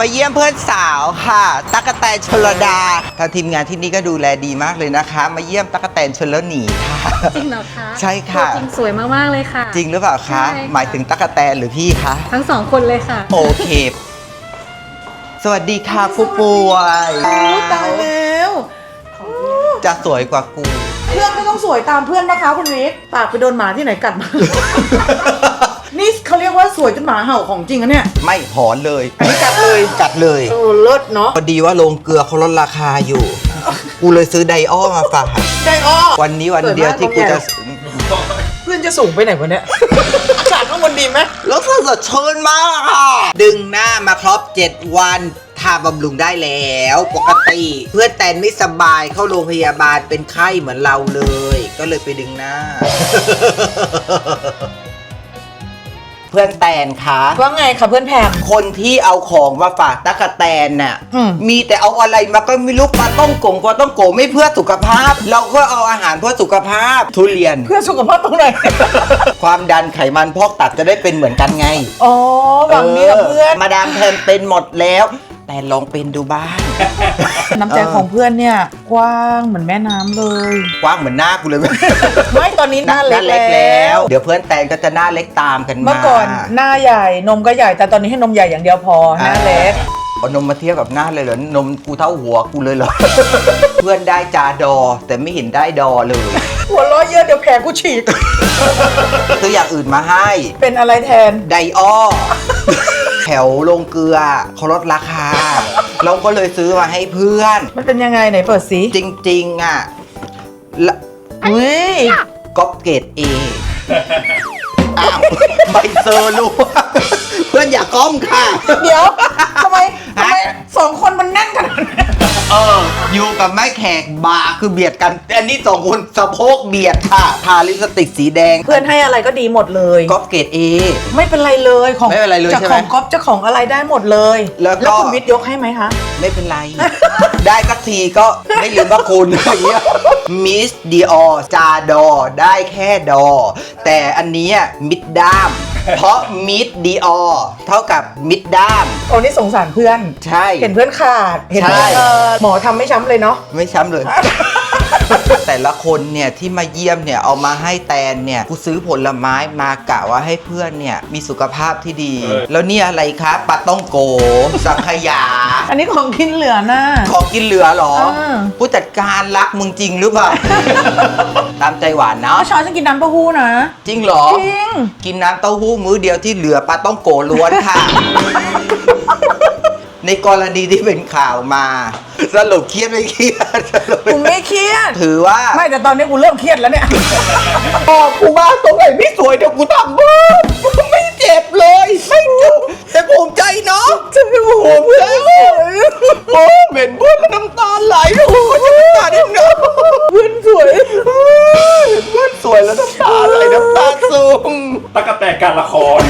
มาเยี่ยมเพื่อนสาวค่ะ ตั๊กแตนชลดาทางทีมงานที่นี่ก็ดูแลดีมากเลยนะคะ มาเยี่ยมตั๊กแตนชลหนีค่ะ จริงเหรอคะใช่ค่ะ ตัวจริงสวยมากๆเลยค่ะ จริงหรือเปล่าคะ ใช่ค่ะ หมายถึงตั๊กแตนหรือพี่คะ ทั้งสองคนเลยค่ะ โอเค สวัสดีค่ะผู้ป่วยตายแล้วจะสวยกว่ากู เพื่อนก็ต้องสวยตามเพื่อนนะคะคุณวิทย์ปากไปโดนหมาที่ไหนกัดมานี่เขาเรียก ว่าสวยจนหมาเห่าของจริงอะเนี่ย ไม่หอนเลยอันนี้กัดเลย กัดเลยโอ้เลิศเนาะพอดีว่าโรงเกลือเขาลดราคาอยู่ กูเลยซื้อไดอ้อมาฝากได้อ้อ วันนี้วันเดียวที่กูจะเพื่อนจะสูงไปไหนวะเนี่ย อากาศข้างบนดีไหมแล้วสดชื่นมากค่ะดึงหน้ามาครบ 7 วันทาบำรุงได้แล้ว ปกติ เพื่อนแตนไม่สบายเข้าโรงพยาบาลเป็นไข้เหมือนเราเลย ก็เลยไปดึงหน้าเพื่อนแตนคะว่าไงคะเพื่อนแพม คนที่เอาของมาฝากตั๊กแตนน่ะอืม มีแต่เอาอะไรมาก็ไม่รู้ปลาต้องกงปลาต้องโกไม่เพื่อสุขภาพ เราก็เอาอาหารเพื่อสุขภาพ ทุเรียน เพื่อสุขภาพตรงไหน ความดันไขมันพอกตับจะได้เป็นเหมือนกันไงอ๋อหวังนี้กับเพื่อน มาดามแพมเป็นหมดแล้ว แต่ลองเป็นดูบ้าง น้ำใจของเพื่อนเนี่ยกว้างเหมือนแม่น้ำเลย กว้างเหมือนหน้ากูเลยไหมไม่ตอนนี้หน้าเล็กแล้ว เดี๋ยวเพื่อนแตนก็จะหน้าเล็กตามกันมา เมื่อก่อนหน้าใหญ่นมก็ใหญ่แต่ตอนนี้ให้นมใหญ่อย่างเดียวพอหน้าเล็กเอานมมาเทียบกับหน้าเลยเหรอ นมกูเท่าหัวกูเลยเหรอ เพื่อนได้จาดอ แต่ไม่เห็นได้ดอเลย หัวเร้อเยอะเดี๋ยวแผลกูฉีกซื้ออย่างอื่นมาให้ เป็นอะไรแทนไดอ้อแถวโรงเกลือเขาลดราคา เราก็เลยซื้อมาให้เพื่อน มันเป็นยังไงไหนเปิดสิจริงๆอะละอุ้ยก๊อปเกรดเออ้าวใบเซอร์ลูกเพื่อนอย่าก้อมค่ะ เดี๋ยวทำไมทำไมสองคนมันแน่นขนาดนั้น เออ อยู่กับแม่แขกบาคือเบียดกัน อันนี้สองคนสะโพกเบียดค่ะ ทาลิปสติกสีแดงเพื่อนให้อะไรก็ดีหมดเลย ก๊อปเกรดเอ ไม่เป็นไรเลยของไม่เป็นไรเลยจะใช่ไหมของก๊อฟจะของอะไรได้หมดเลยแล้วก็ คุณวิทย์ยกให้ไหมคะ ไม่เป็นไร ได้สักทีก็ไม่ลืมพระคุณอย่างเงี้ยมิสดีออจาดอ ได้แค่ดอ แต่อันเนี้ยมิดด้าม เพราะมิด ดีออเท่ากับมิดด้าม โอ้นี่สงสารเพื่อน ใช่ เห็นเพื่อนขาด เห็นเพื่อนใช่ เออหมอทำไม่ช้ำเลยเนาะ ไม่ช้ำเลย แต่ละคนเนี่ยที่มาเยี่ยมเนี่ยเอามาให้แตนเนี่ยกูซื้อผลไม้มากะว่าให้เพื่อนเนี่ยมีสุขภาพที่ดี แล้วนี่อะไรครับปลาต้องโกสังขยา อันนี้ของกินเหลือนะของกินเหลือเหรออ่าผู้จัดการรักมึงจริงหรือเปล่า ตามใจหวานเนาะเมื่อเช้าฉันกินน้ำเต้าหู้นะ จริงเหรอ จริง กินน้ำเต้าหู้มื้อเดียวที่เหลือปลาต้องโกล้วนค่ะ ในกรณีที่เป็นข่าวมา สรุปเครียดไม่เครียดสรุปกูไม่เครียด ถือว่าไม่แต่ตอนนี้กูเริ่มเครียดแล้วเนี่ย บอกกูมาตรงไหนไม่สวยเดี๋ยวกูทำบ้างไม่เจ็บเลยไม่เจ็บแต่ภูมิใจเนาะจะไม่ภูมิใจโอ้เหม็นเพื่อนแล้วน้ำตาไหลโอ้จะน้ำตาได้เนาะเพื่อนสวยเห็นเพื่อนสวยแล้วน้ำตาไหลน้ำตาซึมตะกะแตนการละคร